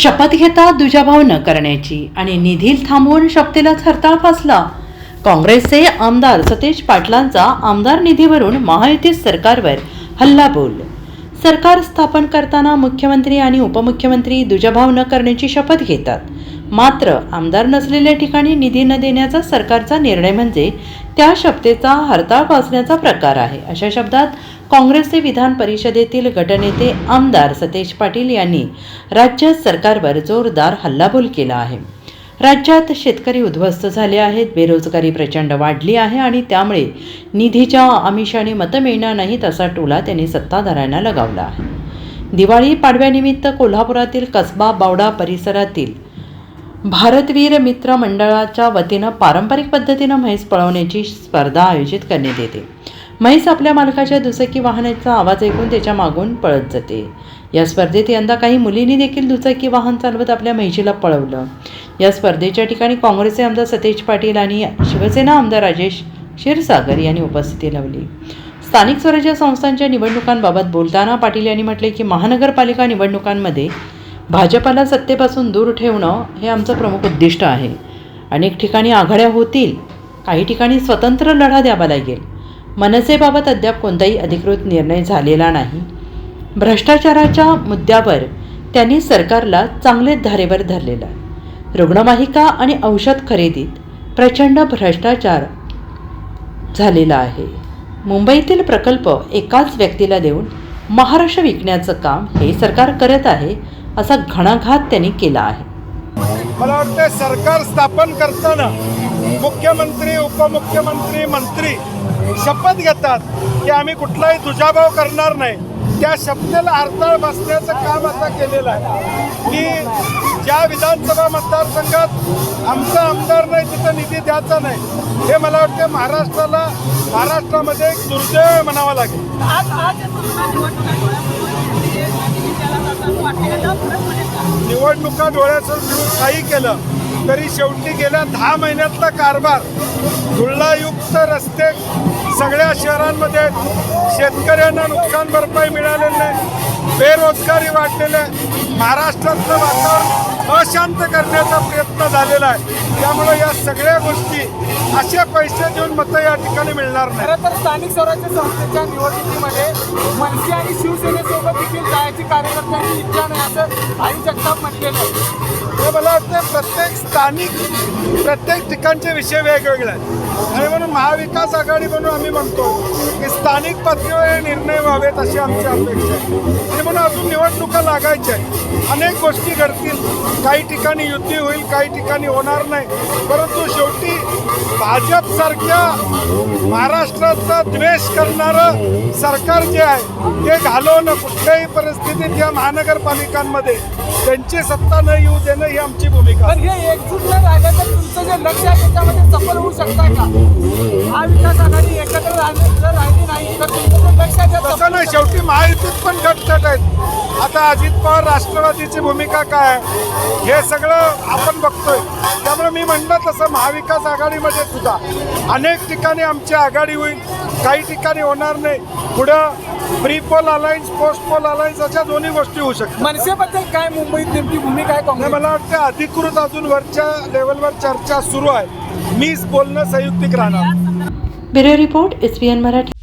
शपथ घेता दुजाभाव न करण्याची आणि निधील थांबवून शपथेलाच हरताळ फासला. काँग्रेसचे आमदार सतेज पाटलांचा आमदार निधीवरून महायुती सरकारवर हल्ला बोल सरकार स्थापन करताना मुख्यमंत्री आणि उपमुख्यमंत्री दुजाभाव न करण्याची शपथ घेतात. मात्र आमदार नसलेल्या ठिकाणी निधी न देण्याचा सरकारचा निर्णय म्हणजे त्या शब्देचा हरताळ फासण्याचा प्रकार आहे. अशा शब्दात काँग्रेसचे विधान परिषदेतील गटनेते आमदार सतेज पाटील यांनी राज्य सरकारवर जोरदार हल्लाबोल केला आहे. राज्यात शेतकरी उद्ध्वस्त झाले आहेत बेरोजगारी प्रचंड वाढली आहे आणि त्यामुळे निधीच्या आमिषाने मतं मिळणार नाहीत असा टोला त्यांनी सत्ताधाऱ्यांना लगावला आहे. दिवाळी पाडव्यानिमित्त कोल्हापुरातील कसबा बावडा परिसरातील भारतवीर मित्र मंडळाच्या वतीनं पारंपरिक पद्धतीनं म्हैस पळवण्याची स्पर्धा आयोजित करण्यात येते. म्हैस आपल्या मालकाच्या दुचाकी वाहनाचा आवाज ऐकून त्याच्या मागून पळत जाते. या स्पर्धेत यंदा काही मुलींनी देखील दुचाकी वाहन चालवत आपल्या म्हैशीला पळवलं. या स्पर्धेच्या ठिकाणी काँग्रेसचे आमदार सतेज पाटील आणि शिवसेना आमदार राजेश क्षीरसागर यांनी उपस्थिती लावली. स्थानिक स्वराज्य संस्थांच्या निवडणुकांबाबत बोलताना पाटील यांनी म्हटले की महानगरपालिका निवडणुकांमध्ये भाजपाला सत्तेपासून दूर ठेवणं हे आमचं प्रमुख उद्दिष्ट आहे. अनेक ठिकाणी आघाड्या होतील काही ठिकाणी स्वतंत्र लढा द्यावा लागेल. मनसेबाबत अद्याप कोणताही अधिकृत निर्णय झालेला नाही. भ्रष्टाचाराच्या मुद्द्यावर त्यांनी सरकारला चांगले धारेवर धरलेलं आहे. रुग्णवाहिका आणि औषध खरेदीत प्रचंड भ्रष्टाचार झालेला आहे. मुंबईतील प्रकल्प एकाच व्यक्तीला देऊन महाराष्ट्र विकण्याचं काम हे सरकार करत आहे असा घणाघात त्यांनी केला आहे. मला वाटतं सरकार स्थापन करताना मुख्यमंत्री उपमुख्यमंत्री मंत्री शपथ घेतात की आम्ही कुठलाही दुजाभाव करणार नाही. त्या शपथेला हरताळ बसण्याचं काम आता केलेलं आहे. की ज्या विधानसभा मतदारसंघात आमचा आमदार नाही तिथं निधी द्यायचा नाही. हे मला वाटतं महाराष्ट्राला महाराष्ट्रामध्ये एक दुर्दैव म्हणावं लागेल. आज आज निवडणुका ठेवून काही केलं तरी शेवटी गेल्या दहा महिन्यातला कारभार. धुळायुक्त रस्ते सगळ्या शहरांमध्ये. शेतकऱ्यांना नुकसान भरपाई मिळालेली नाही. बेरोजगारी वाढलेली आहे. महाराष्ट्रातलं वातावरण अशांत करण्याचा प्रयत्न झालेला आहे. त्यामुळे या सगळ्या गोष्टी असे पैसे देऊन मतं या ठिकाणी मिळणार नाही. खरं तर स्थानिक स्वराज्य संस्थेच्या निवडणुकीमध्ये मनसे आणि शिवसेनेसोबत देखील जायची कार्यकर्त्यांची इच्छा नाही असं आई जगताप म्हटलेलं आहे. प्रत्येक स्थानिक प्रत्येक ठिकाणचे विषय वेगवेगळे आहेत. आणि म्हणून महाविकास आघाडी म्हणून आम्ही म्हणतो की स्थानिक पातळीवर हे निर्णय व्हावेत अशी आमची अपेक्षा आहे. आणि म्हणून अजून निवडणुका लागायच्या आहेत. अनेक गोष्टी घडतील. काही ठिकाणी युती होईल काही ठिकाणी होणार नाही. परंतु शेवटी भाजपसारख्या महाराष्ट्राचा द्वेष करणारं सरकार जे आहे ते घालवणं कुठल्याही परिस्थितीत या महानगरपालिकांमध्ये त्यांची सत्ता न येऊ देणं ही आमची भूमिका. पण हे एकजूट जर राहिलं तर तुमचं जे लक्ष आहे त्याच्यामध्ये सफल होऊ शकताय का महाविकास आघाडी एकत्र राहिली नाही तर तुमचं लक्ष तसं नाही शेवटी महायुतीत पण आहेत आता अजित पवार राष्ट्रवादीची भूमिका काय? आहे हे सगळं आपण बघतोय. त्यामुळे मी म्हणलं तसं महाविकास आघाडीमध्ये सुद्धा. अनेक ठिकाणी आमची आघाडी होईल. काही ठिकाणी होणार नाही. पुढं pre poll alliance post poll alliance अशा दोन्ही गोष्टी होऊ शकतात. मनसेबद्दल काय मुंबईत नेमकी भूमिका आहे काँग्रेस मला वाटतं अधिकृत अजून वरच्या लेवलवर चर्चा सुरू आहे. मीच बोलणं संयुक्तिक राहणार. ब्युरो रिपोर्ट एस मराठी.